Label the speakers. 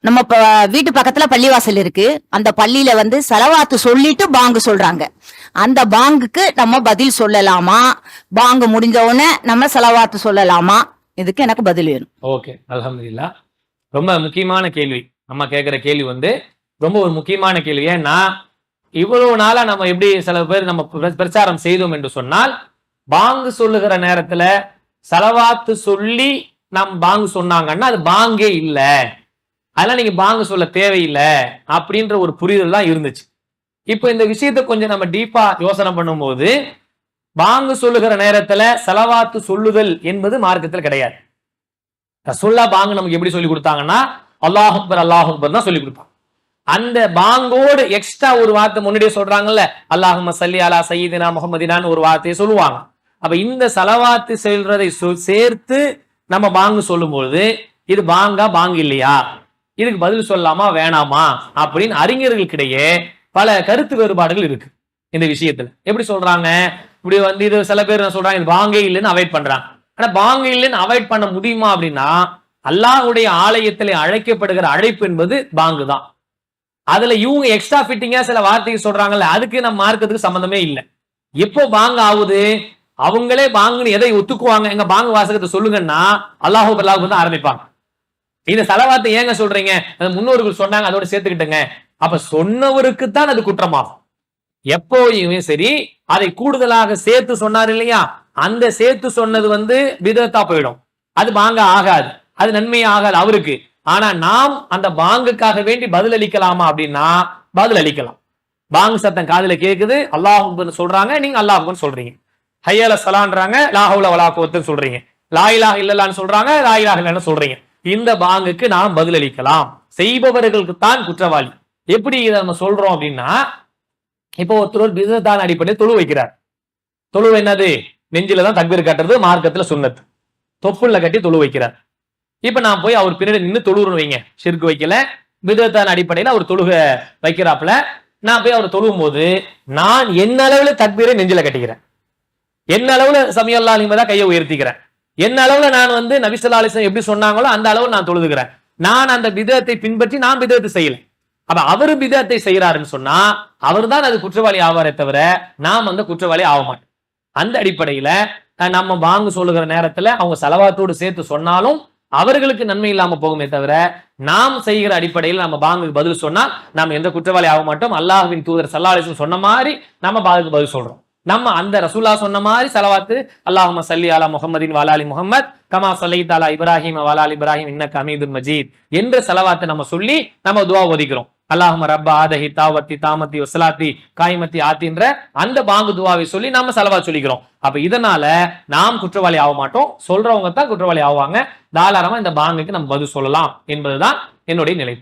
Speaker 1: நம்ம வீட்டு பக்கத்துல பள்ளிவாசல் இருக்கு. அந்த பள்ளியில வந்து செலவாத்து சொல்லிட்டு பாங்கு சொல்றாங்க. அந்த பாங்குக்கு நம்ம பதில் சொல்லலாமா? பாங்கு முடிஞ்ச உடனே நம்ம செலவாத்து சொல்லலாமா? இதுக்கு எனக்கு பதில் வேணும்.
Speaker 2: ஓகே அலமதுல்லா ரொம்ப முக்கியமான கேள்வி. நம்ம கேட்குற கேள்வி வந்து ரொம்ப ஒரு முக்கியமான கேள்வி. ஏன்னா இவ்வளவு நாளா நம்ம எப்படி சில பேர் நம்ம பிர- பிரச்சாரம் செய்தோம் என்று சொன்னால் பாங்கு சொல்லுகிற நேரத்துல செலவாத்து சொல்லி நம் பாங்கு சொன்னாங்கன்னா அது பாங்கே இல்லை. அதெல்லாம் நீங்க பாங்கு சொல்ல தேவையில்லை அப்படின்ற ஒரு புரிதல் தான் இருந்துச்சு. இப்போ இந்த விஷயத்தை கொஞ்சம் நம்ம டீப்பா யோசனை பண்ணும்போது பாங்கு சொல்லுகிற நேரத்துல செலவாத்து சொல்லுதல் என்பது மார்க்கத்தில் கிடையாது. ரசுல்லா பாங்கு நமக்கு எப்படி சொல்லி கொடுத்தாங்கன்னா அல்லாஹ் அக்பர் அல்லாஹ் அக்பர் தான் சொல்லி கொடுப்பாங்க அந்த பாங்கோடு எக்ஸ்ட்ரா ஒரு வார்த்தை முன்னாடியே சொல்றாங்கல்ல அல்லாஹும்ம சல்லி அலா சயீதினா முகமதினான்னு ஒரு வார்த்தையை சொல்லுவாங்க. அப்ப இந்த செலவாத்து செல்றதை சேர்த்து நம்ம பாங்கு சொல்லும்போது இது பாங்கா பாங்கு இல்லையா? இதுக்கு பதில் சொல்லலாமா வேணாமா அப்படின்னு அறிஞர்களுக்கிடையே பல கருத்து வேறுபாடுகள் இருக்கு இந்த விஷயத்துல. எப்படி சொல்றாங்க? இப்படி வந்து இது சில பேர் என்ன சொல்றாங்க இது பாங்கே இல்லைன்னு அவாய்ட் பண்றாங்க. ஆனா பாங்க இல்லைன்னு அவாய்ட் பண்ண முடியுமா அப்படின்னா அல்லாஹ்வுடைய ஆலயத்திலே அழைக்கப்படுகிற அழைப்பு என்பது பாங்கு தான். அதுல இவங்க எக்ஸ்ட்ரா ஃபிட்டிங்கா சில வார்த்தைகள் சொல்றாங்கல்ல அதுக்கு நம்ம மார்க்கத்துக்கு சம்மந்தமே இல்லை. எப்போ பாங்க ஆகுது? அவங்களே பாங்குன்னு எதை ஒத்துக்குவாங்க? எங்க பாங்கு வாசகத்தை சொல்லுங்கன்னா அல்லாஹூ அல்லாஹு வந்து ஆரம்பிப்பாங்க. இந்த செலவாத்தை ஏங்க சொல்றீங்க? அந்த முன்னோர்கள் சொன்னாங்க அதோட சேர்த்துக்கிட்டுங்க. அப்ப சொன்னவருக்கு தான் அது குற்றமாகும். எப்போயுமே சரி அதை கூடுதலாக சேர்த்து சொன்னார் இல்லையா? அந்த சேர்த்து சொன்னது வந்து விதத்தா போயிடும். அது பாங்க ஆகாது. அது நன்மை ஆகாது அவருக்கு. ஆனா நாம் அந்த பாங்குக்காக வேண்டி பதில் அளிக்கலாமா அப்படின்னா பதில் அளிக்கலாம். பாங்கு சத்தம் காதுல கேக்குது அல்லாஹுன்னு சொல்றாங்க நீங்க அல்லாஹுன்னு சொல்றீங்க. ஹையல சலான்றாங்க லாஹுல வலாக்குவத்துன்னு சொல்றீங்க. லாயிலாக இல்லலான்னு சொல்றாங்க லாயிலாக இல்லைன்னு சொல்றீங்க. இந்த பாங்குக்கு நாம் பதிலளிக்கலாம். செய்பவர்களுக்கு தான் குற்றவாளி. எப்படி இதை நம்ம சொல்றோம் அப்படின்னா இப்போ ஒருத்தர் ஒரு பிசினஸ் அடிப்படையில் தொழு வைக்கிறார். தொழு என்னது? நெஞ்சில தான் தக்பீர் கட்டுறது மார்க்கத்துல சுண்ணத்து. தொப்புள்ள கட்டி தொழு வைக்கிறார். இப்ப நான் போய் அவர் பின்னாடி நின்று தொழுறேன்னு வைங்க. சிறுக்கு வைக்கல. விதத்தான் அடிப்படையில் அவர் தொழுக வைக்கிறாப்புல. நான் போய் அவர் தொழுவும் போது நான் என்ன அளவுல தக்பீரை நெஞ்சில கட்டிக்கிறேன்? என்ன அளவுல சமயல்லா தான் கையை உயர்த்திக்கிறேன்? என்ன அளவுல நான் வந்து நபிசல்லா அலிஸ்லாம் எப்படி சொன்னாங்களோ அந்த அளவு நான் தொழுதுகிறேன் நான் அந்த விதத்தை பின்பற்றி நான் விதத்தை செய்யல. அப்ப அவரு விதத்தை செய்யறாருன்னு சொன்னா அவர்தான் அது குற்றவாளி ஆவாரே தவிர நாம் அந்த குற்றவாளி ஆக மாட்டோம். அந்த அடிப்படையில நம்ம வாங்க சொல்லுகிற நேரத்துல அவங்க செலவாத்தோடு சேர்த்து சொன்னாலும் அவர்களுக்கு நன்மை இல்லாம போகுமே தவிர நாம் செய்கிற அடிப்படையில் நம்ம பாங்குக்கு பதில் சொன்னா நாம் எந்த குற்றவாளி ஆக மாட்டோம். அல்லாஹ்வின் தூதர் சல்லாலிசன் சொன்ன மாதிரி நம்ம பாங்குக்கு பதில் சொல்றோம். நம்ம அந்த ரசூலா சொன்ன மாதிரி செலவாத்து அல்லாஹும சல்லி அலா முகமதின் வாலாலி முஹம்மத் கமா சல்லைத் தாலா இப்ராஹிம் வலாலி இப்ராஹிம் இன்ன கமீதுன் மஜீத் என்ற செலவாத்தை நம்ம சொல்லி நம்ம துவா ஒதிக்கிறோம் அல்லாஹும ரப்ப ஆதஹி தாவத்தி தாமத்தி வசலாத்தி காய்மத்தி ஆத்தின்ற அந்த பாங்கு துவாவை சொல்லி நாம செலவா சொல்லிக்கிறோம். அப்ப இதனால நாம் குற்றவாளி ஆக மாட்டோம். சொல்றவங்க தான் குற்றவாளி ஆவாங்க. தாராளமா இந்த பாங்குக்கு நம்ம பதில் சொல்லலாம் என்பதுதான் என்னுடைய நிலை